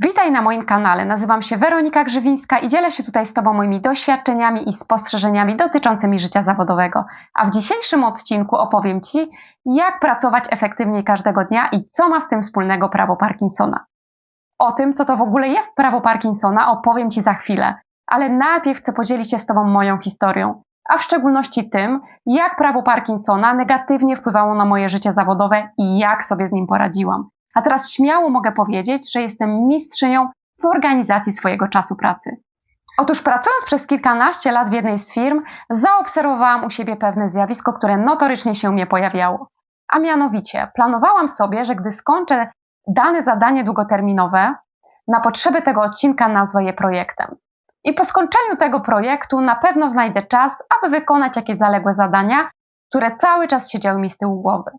Witaj na moim kanale. Nazywam się Weronika Grzywińska i dzielę się tutaj z Tobą moimi doświadczeniami i spostrzeżeniami dotyczącymi życia zawodowego. A w dzisiejszym odcinku opowiem Ci, jak pracować efektywniej każdego dnia i co ma z tym wspólnego prawo Parkinsona. O tym, co to w ogóle jest prawo Parkinsona, opowiem Ci za chwilę, ale najpierw chcę podzielić się z Tobą moją historią, a w szczególności tym, jak prawo Parkinsona negatywnie wpływało na moje życie zawodowe i jak sobie z nim poradziłam. A teraz śmiało mogę powiedzieć, że jestem mistrzynią w organizacji swojego czasu pracy. Otóż pracując przez kilkanaście lat w jednej z firm, zaobserwowałam u siebie pewne zjawisko, które notorycznie się u mnie pojawiało. A mianowicie, planowałam sobie, że gdy skończę dane zadanie długoterminowe, na potrzeby tego odcinka nazwę je projektem. I po skończeniu tego projektu na pewno znajdę czas, aby wykonać jakieś zaległe zadania, które cały czas siedziały mi z tyłu głowy.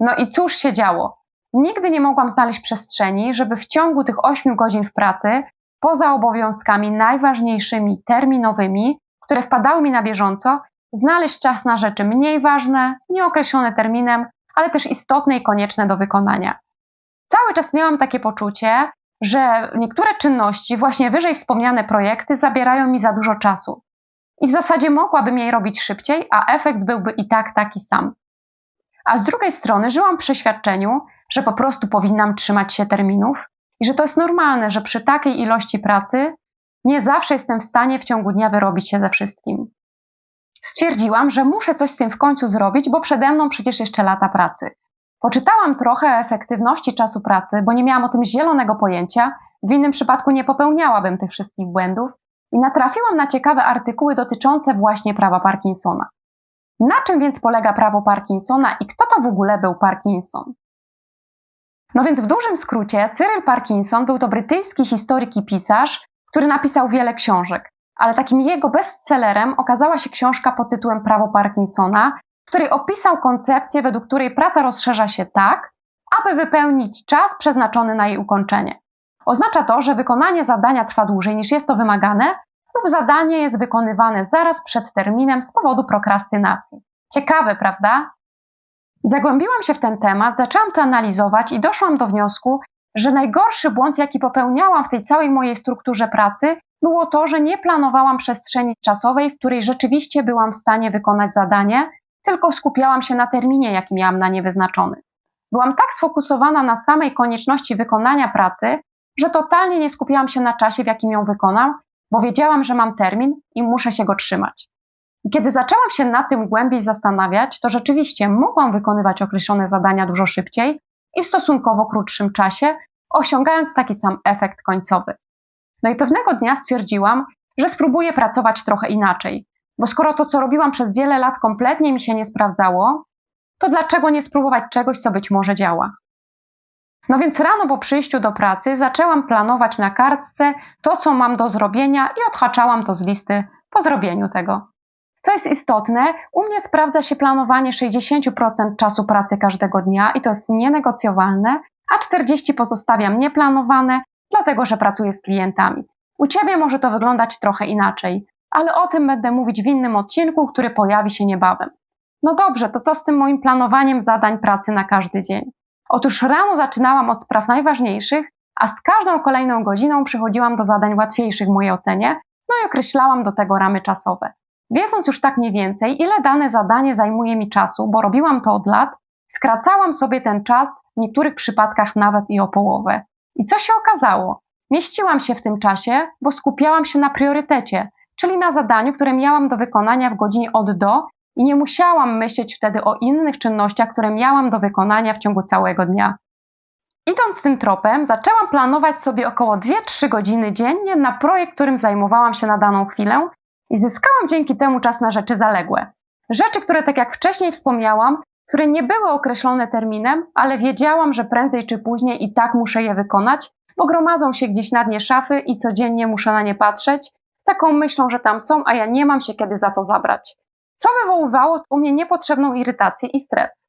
No i cóż się działo? Nigdy nie mogłam znaleźć przestrzeni, żeby w ciągu tych 8 godzin w pracy, poza obowiązkami najważniejszymi, terminowymi, które wpadały mi na bieżąco, znaleźć czas na rzeczy mniej ważne, nieokreślone terminem, ale też istotne i konieczne do wykonania. Cały czas miałam takie poczucie, że niektóre czynności, właśnie wyżej wspomniane projekty, zabierają mi za dużo czasu. I w zasadzie mogłabym je robić szybciej, a efekt byłby i tak taki sam. A z drugiej strony żyłam w przeświadczeniu, że po prostu powinnam trzymać się terminów i że to jest normalne, że przy takiej ilości pracy nie zawsze jestem w stanie w ciągu dnia wyrobić się ze wszystkim. Stwierdziłam, że muszę coś z tym w końcu zrobić, bo przede mną przecież jeszcze lata pracy. Poczytałam trochę o efektywności czasu pracy, bo nie miałam o tym zielonego pojęcia, w innym przypadku nie popełniałabym tych wszystkich błędów i natrafiłam na ciekawe artykuły dotyczące właśnie prawa Parkinsona. Na czym więc polega prawo Parkinsona i kto to w ogóle był Parkinson? No więc w dużym skrócie, Cyril Parkinson był to brytyjski historyk i pisarz, który napisał wiele książek, ale takim jego bestsellerem okazała się książka pod tytułem Prawo Parkinsona, w której opisał koncepcję, według której praca rozszerza się tak, aby wypełnić czas przeznaczony na jej ukończenie. Oznacza to, że wykonanie zadania trwa dłużej niż jest to wymagane, lub zadanie jest wykonywane zaraz przed terminem z powodu prokrastynacji. Ciekawe, prawda? Zagłębiłam się w ten temat, zaczęłam to analizować i doszłam do wniosku, że najgorszy błąd, jaki popełniałam w tej całej mojej strukturze pracy, było to, że nie planowałam przestrzeni czasowej, w której rzeczywiście byłam w stanie wykonać zadanie, tylko skupiałam się na terminie, jaki miałam na nie wyznaczony. Byłam tak sfokusowana na samej konieczności wykonania pracy, że totalnie nie skupiałam się na czasie, w jakim ją wykonam, bo wiedziałam, że mam termin i muszę się go trzymać. Kiedy zaczęłam się nad tym głębiej zastanawiać, to rzeczywiście mogłam wykonywać określone zadania dużo szybciej i w stosunkowo krótszym czasie, osiągając taki sam efekt końcowy. No i pewnego dnia stwierdziłam, że spróbuję pracować trochę inaczej, bo skoro to, co robiłam przez wiele lat, kompletnie mi się nie sprawdzało, to dlaczego nie spróbować czegoś, co być może działa? No więc rano po przyjściu do pracy zaczęłam planować na kartce to, co mam do zrobienia i odhaczałam to z listy po zrobieniu tego. Co jest istotne, u mnie sprawdza się planowanie 60% czasu pracy każdego dnia i to jest nienegocjowalne, a 40% pozostawiam nieplanowane, dlatego że pracuję z klientami. U Ciebie może to wyglądać trochę inaczej, ale o tym będę mówić w innym odcinku, który pojawi się niebawem. No dobrze, to co z tym moim planowaniem zadań pracy na każdy dzień? Otóż rano zaczynałam od spraw najważniejszych, a z każdą kolejną godziną przychodziłam do zadań łatwiejszych w mojej ocenie, no i określałam do tego ramy czasowe. Wiedząc już tak mniej więcej, ile dane zadanie zajmuje mi czasu, bo robiłam to od lat, skracałam sobie ten czas w niektórych przypadkach nawet i o połowę. I co się okazało? Mieściłam się w tym czasie, bo skupiałam się na priorytecie, czyli na zadaniu, które miałam do wykonania w godzinie od do i nie musiałam myśleć wtedy o innych czynnościach, które miałam do wykonania w ciągu całego dnia. Idąc tym tropem, zaczęłam planować sobie około 2-3 godziny dziennie na projekt, którym zajmowałam się na daną chwilę i zyskałam dzięki temu czas na rzeczy zaległe. Rzeczy, które, tak jak wcześniej wspomniałam, które nie były określone terminem, ale wiedziałam, że prędzej czy później i tak muszę je wykonać, bo gromadzą się gdzieś na dnie szafy i codziennie muszę na nie patrzeć, z taką myślą, że tam są, a ja nie mam się kiedy za to zabrać. Co wywoływało u mnie niepotrzebną irytację i stres.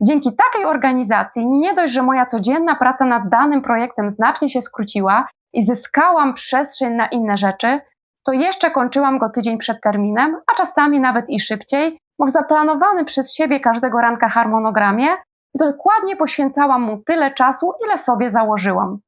Dzięki takiej organizacji nie dość, że moja codzienna praca nad danym projektem znacznie się skróciła i zyskałam przestrzeń na inne rzeczy, to jeszcze kończyłam go tydzień przed terminem, a czasami nawet i szybciej, bo w zaplanowanym przez siebie każdego ranka harmonogramie dokładnie poświęcałam mu tyle czasu, ile sobie założyłam.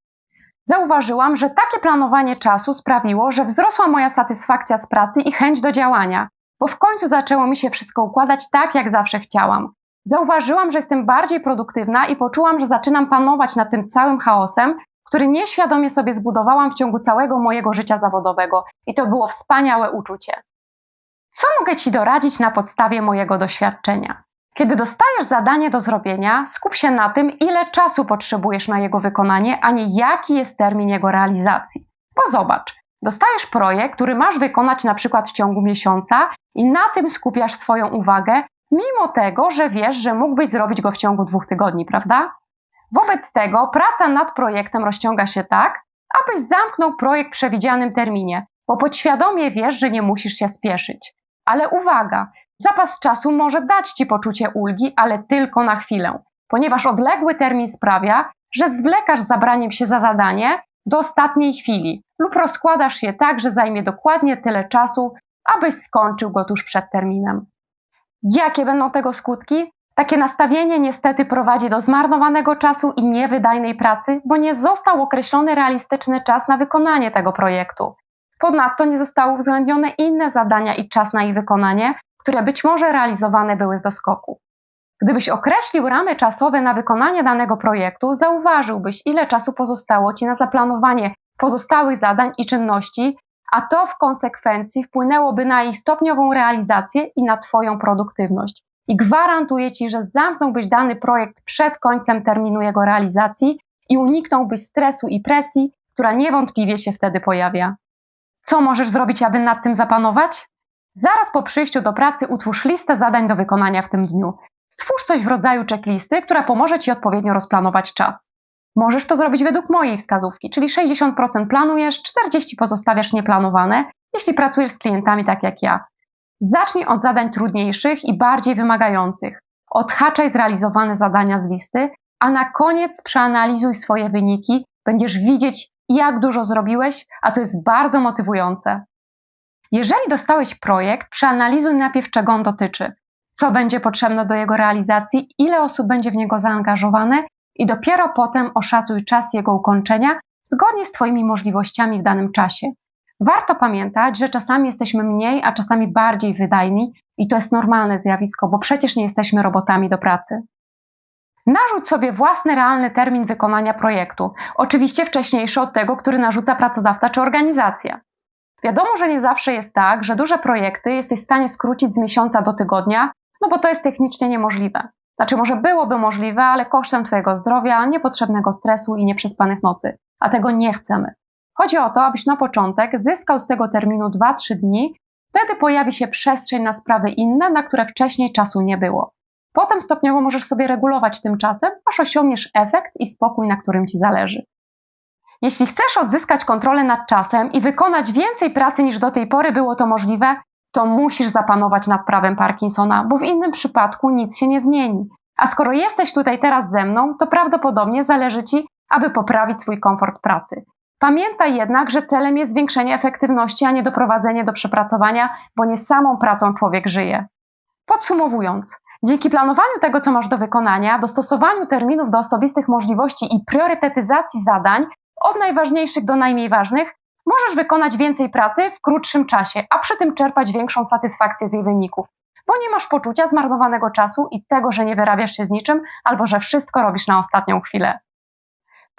Zauważyłam, że takie planowanie czasu sprawiło, że wzrosła moja satysfakcja z pracy i chęć do działania, bo w końcu zaczęło mi się wszystko układać tak, jak zawsze chciałam. Zauważyłam, że jestem bardziej produktywna i poczułam, że zaczynam panować nad tym całym chaosem, który nieświadomie sobie zbudowałam w ciągu całego mojego życia zawodowego. I to było wspaniałe uczucie. Co mogę Ci doradzić na podstawie mojego doświadczenia? Kiedy dostajesz zadanie do zrobienia, skup się na tym, ile czasu potrzebujesz na jego wykonanie, a nie jaki jest termin jego realizacji. Bo zobacz, dostajesz projekt, który masz wykonać na przykład w ciągu miesiąca i na tym skupiasz swoją uwagę, mimo tego, że wiesz, że mógłbyś zrobić go w ciągu dwóch tygodni, prawda? Wobec tego praca nad projektem rozciąga się tak, abyś zamknął projekt w przewidzianym terminie, bo podświadomie wiesz, że nie musisz się spieszyć. Ale uwaga, zapas czasu może dać ci poczucie ulgi, ale tylko na chwilę, ponieważ odległy termin sprawia, że zwlekasz zabraniem się za zadanie do ostatniej chwili lub rozkładasz je tak, że zajmie dokładnie tyle czasu, abyś skończył go tuż przed terminem. Jakie będą tego skutki? Takie nastawienie niestety prowadzi do zmarnowanego czasu i niewydajnej pracy, bo nie został określony realistyczny czas na wykonanie tego projektu. Ponadto nie zostały uwzględnione inne zadania i czas na ich wykonanie, które być może realizowane były z doskoku. Gdybyś określił ramy czasowe na wykonanie danego projektu, zauważyłbyś, ile czasu pozostało Ci na zaplanowanie pozostałych zadań i czynności, a to w konsekwencji wpłynęłoby na ich stopniową realizację i na Twoją produktywność. I gwarantuję Ci, że zamknąłbyś dany projekt przed końcem terminu jego realizacji i uniknąłbyś stresu i presji, która niewątpliwie się wtedy pojawia. Co możesz zrobić, aby nad tym zapanować? Zaraz po przyjściu do pracy utwórz listę zadań do wykonania w tym dniu. Stwórz coś w rodzaju checklisty, która pomoże Ci odpowiednio rozplanować czas. Możesz to zrobić według mojej wskazówki, czyli 60% planujesz, 40% pozostawiasz nieplanowane, jeśli pracujesz z klientami tak jak ja. Zacznij od zadań trudniejszych i bardziej wymagających. Odhaczaj zrealizowane zadania z listy, a na koniec przeanalizuj swoje wyniki. Będziesz widzieć, jak dużo zrobiłeś, a to jest bardzo motywujące. Jeżeli dostałeś projekt, przeanalizuj najpierw, czego on dotyczy, co będzie potrzebne do jego realizacji, ile osób będzie w niego zaangażowane i dopiero potem oszacuj czas jego ukończenia zgodnie z Twoimi możliwościami w danym czasie. Warto pamiętać, że czasami jesteśmy mniej, a czasami bardziej wydajni i to jest normalne zjawisko, bo przecież nie jesteśmy robotami do pracy. Narzuć sobie własny realny termin wykonania projektu, oczywiście wcześniejszy od tego, który narzuca pracodawca czy organizacja. Wiadomo, że nie zawsze jest tak, że duże projekty jesteś w stanie skrócić z miesiąca do tygodnia, no bo to jest technicznie niemożliwe. Znaczy, może byłoby możliwe, ale kosztem Twojego zdrowia, niepotrzebnego stresu i nieprzespanych nocy, a tego nie chcemy. Chodzi o to, abyś na początek zyskał z tego terminu 2-3 dni, wtedy pojawi się przestrzeń na sprawy inne, na które wcześniej czasu nie było. Potem stopniowo możesz sobie regulować tym czasem, aż osiągniesz efekt i spokój, na którym Ci zależy. Jeśli chcesz odzyskać kontrolę nad czasem i wykonać więcej pracy niż do tej pory było to możliwe, to musisz zapanować nad prawem Parkinsona, bo w innym przypadku nic się nie zmieni. A skoro jesteś tutaj teraz ze mną, to prawdopodobnie zależy Ci, aby poprawić swój komfort pracy. Pamiętaj jednak, że celem jest zwiększenie efektywności, a nie doprowadzenie do przepracowania, bo nie samą pracą człowiek żyje. Podsumowując, dzięki planowaniu tego, co masz do wykonania, dostosowaniu terminów do osobistych możliwości i priorytetyzacji zadań, od najważniejszych do najmniej ważnych, możesz wykonać więcej pracy w krótszym czasie, a przy tym czerpać większą satysfakcję z jej wyników, bo nie masz poczucia zmarnowanego czasu i tego, że nie wyrabiasz się z niczym albo że wszystko robisz na ostatnią chwilę.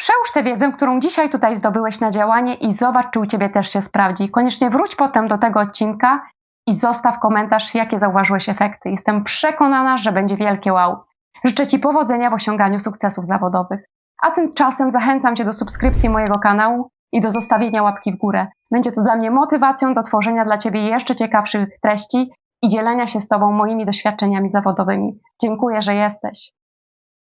Przełóż tę wiedzę, którą dzisiaj tutaj zdobyłeś na działanie i zobacz, czy u Ciebie też się sprawdzi. Koniecznie wróć potem do tego odcinka i zostaw komentarz, jakie zauważyłeś efekty. Jestem przekonana, że będzie wielkie wow. Życzę Ci powodzenia w osiąganiu sukcesów zawodowych. A tymczasem zachęcam Cię do subskrypcji mojego kanału i do zostawienia łapki w górę. Będzie to dla mnie motywacją do tworzenia dla Ciebie jeszcze ciekawszych treści i dzielenia się z Tobą moimi doświadczeniami zawodowymi. Dziękuję, że jesteś.